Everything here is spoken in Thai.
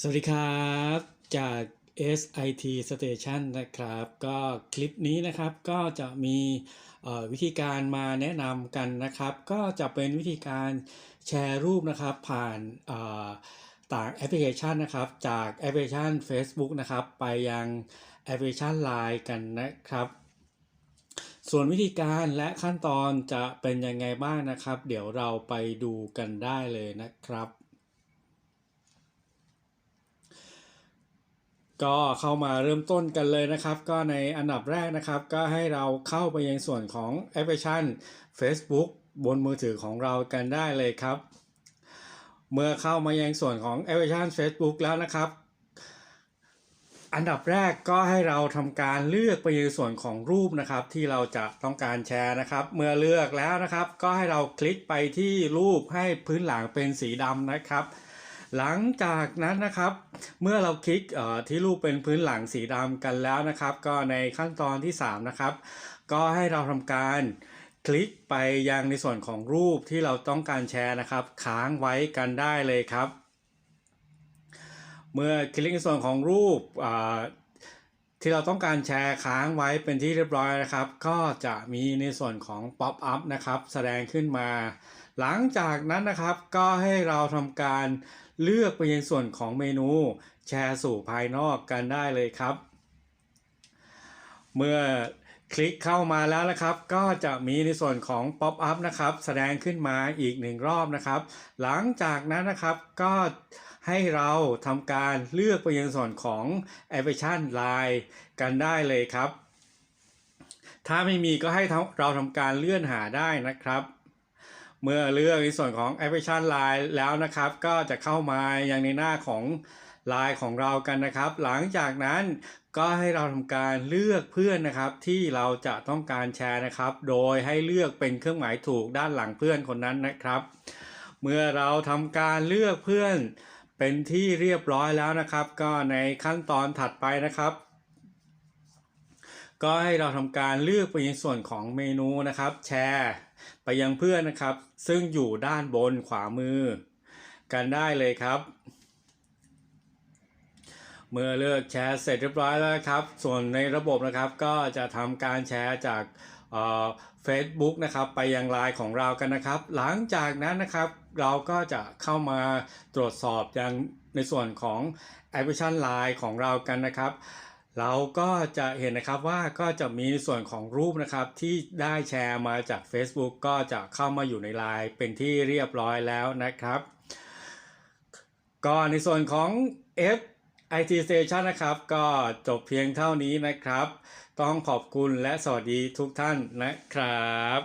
สวัสดีครับจาก SIT Station นะครับ ก็คลิปนี้นะครับก็จะมีวิธีการมาแนะนำกันนะครับ ก็จะเป็นวิธีการแชร์รูปนะครับผ่านต่างแอปพลิเคชันนะครับ จากแอปพลิเคชัน Facebook นะครับ ไปยังแอปพลิเคชัน Line กันนะครับ ส่วนวิธีการและขั้นตอนจะเป็นยังไงบ้างนะครับ เดี๋ยวเราไปดูกันได้เลยนะครับ ก็เข้ามาเริ่มต้นกันเลยนะครับ ก็ในอันดับแรกนะครับ ก็ให้เราเข้าไปยังส่วนของแอปพลิเคชัน Facebook บนมือถือของเรากันได้เลยครับ เมื่อเข้ามายังส่วนของแอปพลิเคชัน Facebook แล้วนะครับ อันดับแรกก็ให้เราทำการเลือกไปยังส่วนของรูปนะครับ ที่เราจะต้องการแชร์นะครับ เมื่อเลือกแล้วนะครับ ก็ให้เราคลิกไปที่รูปให้พื้นหลังเป็นสีดำนะครับ หลังจากนั้นนะครับ เมื่อเราคลิกที่รูปเป็นพื้นหลังสีดำกันแล้วนะครับ ก็ในขั้นตอนที่ 3 นะครับ ก็ให้เราทำการคลิกไปยังในส่วนของรูปที่เราต้องการแชร์นะครับ ค้างไว้กันได้เลยครับ เมื่อคลิกในส่วนของรูป ที่เราต้องการแชร์ค้างไว้เป็นที่เรียบร้อยนะครับ ก็จะมีในส่วนของ Pop up นะครับ แสดงขึ้นมา หลังจากนั้นนะครับก็ให้เราทำการเลือกไปยังส่วนของเมนูแชร์สู่ภายนอกกันได้เลยครับ เมื่อ คลิกเข้ามาแล้วนะครับ ก็จะมีในส่วนของ Pop up นะครับ แสดงขึ้นมาอีกหนึ่งรอบนะครับ หลังจากนั้นนะครับก็ให้เราทำการเลือกไปยังส่วนของแอปพลิเคชัน Line กันได้เลยครับ ถ้าไม่มีก็ให้เราทำการเลื่อนหาได้นะครับเมื่อเลือกในส่วนของแอปพลิเคชัน Line แล้วนะครับ ก็จะเข้ามายังในหน้าของ Line ของเรากันนะครับ หลังจากนั้นก็ให้เราทำการเลือกเพื่อนนะครับ ที่เราจะต้องการแชร์นะครับ โดยให้เลือกเป็นเครื่องหมายถูกด้านหลังเพื่อนคนนั้นนะครับ เมื่อเราทำการเลือกเพื่อนเป็นที่เรียบร้อยแล้วนะครับ ก็ในขั้นตอนถัดไปนะครับ ก็ให้เราทำการเลือกไปยังส่วนของเมนูนะครับ แชร์ไปยังเพื่อนนะครับ ซึ่งอยู่ด้านบนขวามือ กันได้เลยครับ เมื่อเลือกแชร์เสร็จเรียบร้อยแล้วครับ ส่วนในระบบนะครับก็จะทำการแชร์จากเฟซบุ๊กนะครับไปยังไลน์ของเรากันนะครับ หลังจากนั้นนะครับเราก็จะเข้ามาตรวจสอบยังในส่วนของแอปพลิเคชันไลน์ของเรากันนะครับ เราก็จะเห็นนะครับว่าก็จะมีในส่วนของรูปนะครับที่ได้แชร์มาจาก Facebook ก็จะเข้ามาอยู่ในไลน์เป็นที่เรียบร้อยแล้วนะครับ ก็ในส่วนของ F IT Station นะครับ ก็จบเพียงเท่านี้นะครับ ต้องขอบคุณและสวัสดีทุกท่านนะครับ